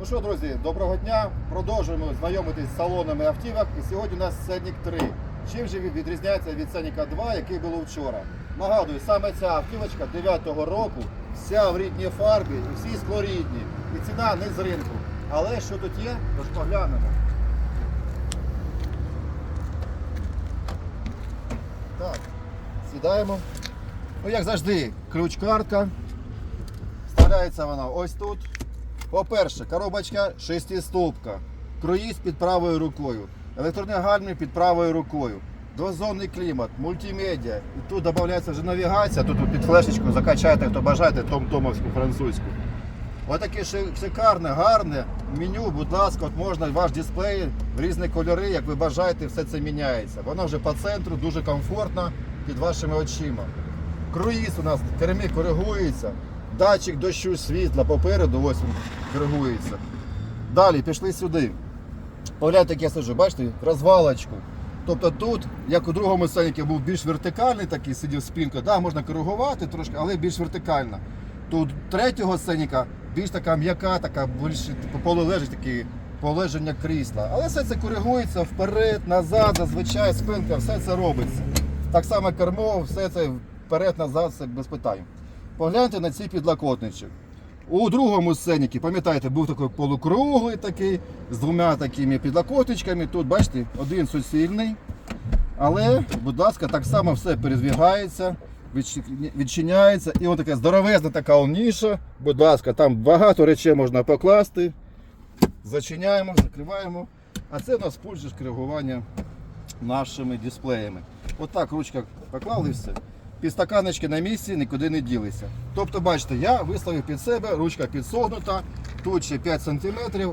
Ну що, друзі, доброго дня. Продовжуємо знайомитись з салонами автівок. І сьогодні у нас Сенік 3. Чим же він відрізняється від Сеніка 2, який було вчора? Нагадую, саме ця автівочка 9-го року, вся в рідній фарбі, і всі склорідні. І ціна не з ринку. Але що тут є, тож поглянемо. Так, сідаємо. Ну, як завжди, ключ-картка. Вставляється вона ось тут. По-перше, коробочка шестиступка. Круїз під правою рукою. Електронний гальмі під правою рукою. Двозонний клімат, мультимедіа. І тут додається вже навігація. Тут під флешечку закачайте, хто бажаєте, том-томовську французьку. Отаке ши- шикарне, гарне меню, будь ласка, от можна ваш дисплей в різні кольори, як ви бажаєте, все це міняється. Воно вже по центру, дуже комфортно під вашими очима. Круїз у нас кермі коригується, датчик дощу світла попереду, ось він коригується. Далі пішли сюди. Погляньте, як я сиджу, бачите, розвалочку. Тобто тут, як у другому сценіки, був більш вертикальний такий, сидів спинкою, да, можна коригувати трошки, але більш вертикально. Тут третього сценіка більш така м'яка, така більш типу, полулежить таке полеження крісла. Але все це коригується вперед, назад, зазвичай спинка, все це робиться. Так само кермо, все це вперед, назад, все без питань. Погляньте на ці підлокотничок. У другому сценіки, пам'ятаєте, був такий полукруглий такий, з двома такими підлокотничками. Тут, бачите, один суцільний. Але, будь ласка, так само все передвігається, відчиняється. І ось така здоровезна така ніша. Будь ласка, там багато речей можна покласти. Зачиняємо, закриваємо. А це у нас пульт коригування нашими дисплеями. Отак ручка поклали все. Підстаканочки на місці нікуди не ділися. Тобто, бачите, я виставив під себе, ручка підсогнута, тут ще 5 см.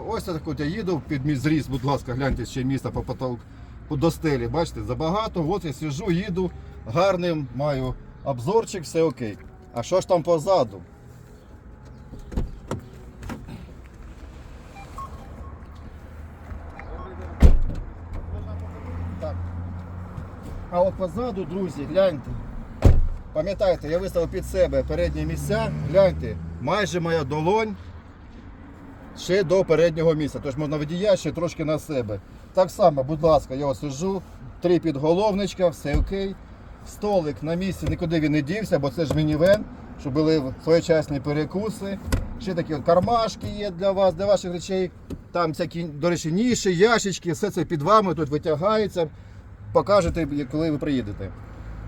Ось так от я їду під мій зріз, будь ласка, гляньте ще місце по потолку до стелі. Бачите, забагато. От я сижу, їду, гарним маю обзорчик, все окей. А що ж там позаду? Так. А от позаду, друзі, гляньте. Пам'ятайте, я виставив під себе передні місця. Гляньте, майже моя долонь ще до переднього місця. Тож можна водія ще трошки на себе. Так само, будь ласка, я ось сижу, три підголовничка, все окей. Столик на місці, нікуди він не дівся, бо це ж мінівен, щоб були своєчасні перекуси. Ще такі кармашки є для вас, для ваших речей. Там всякі, до речі, ніші, ящички, все це під вами тут витягається. Покажете, коли ви приїдете.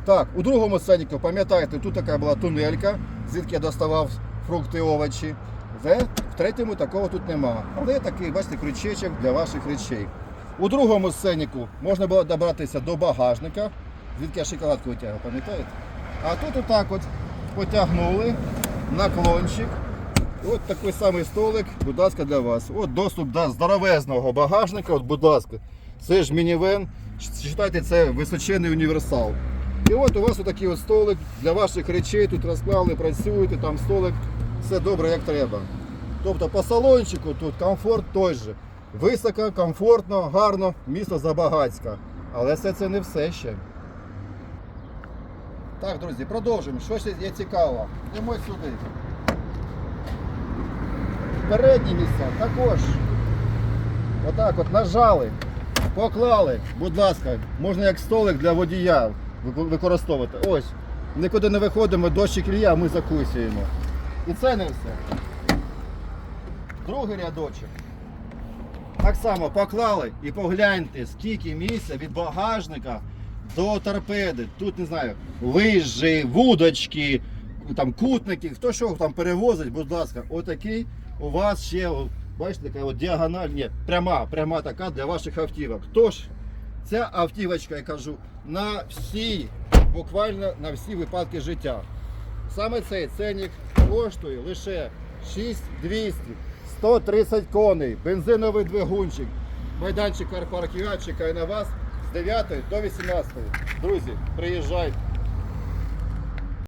Так, у другому сценіку, пам'ятаєте, тут така була тунелька, звідки я доставав фрукти і овочі. В третьому такого тут нема. Але такий, бачите, крючечок для ваших речей. У другому сценіку можна було добратися до багажника, звідки я шоколадку витягав, пам'ятаєте? А тут отак от потягнули, наклончик. От такий самий столик, будь ласка, для вас. От доступ до здоровезного багажника, от, будь ласка. Це ж мінівен. Читайте, це височений універсал. І от у вас отакий от столик для ваших речей, тут розклали, працюєте, там столик, все добре, як треба. Тобто по салончику тут комфорт той же. Високо, комфортно, гарно, місто Забагацька. Але все це не все ще. Так, друзі, продовжуємо. Що ще є цікаво? Йдемо сюди. Передні місця також. Отак от нажали, поклали, будь ласка, можна як столик для водія використовувати. Ось. Нікуди не виходимо, дощик ліє, а ми закусуємо. І це не все. Другий рядочок. Так само поклали і погляньте, скільки місця від багажника до торпеди. Тут не знаю, лижі, вудочки, там кутники, хто що там перевозить, будь ласка, отакий у вас ще, бачите, така от діагональ, ні, пряма, пряма така для ваших автівок. Тож, ця автівочка, я кажу, на всі, буквально на всі випадки життя. Саме цей ценник коштує лише 6200, 130 коней, бензиновий двигунчик. Майданчик Карпаркіга чекає на вас з 9 до 18. Друзі, приїжджайте.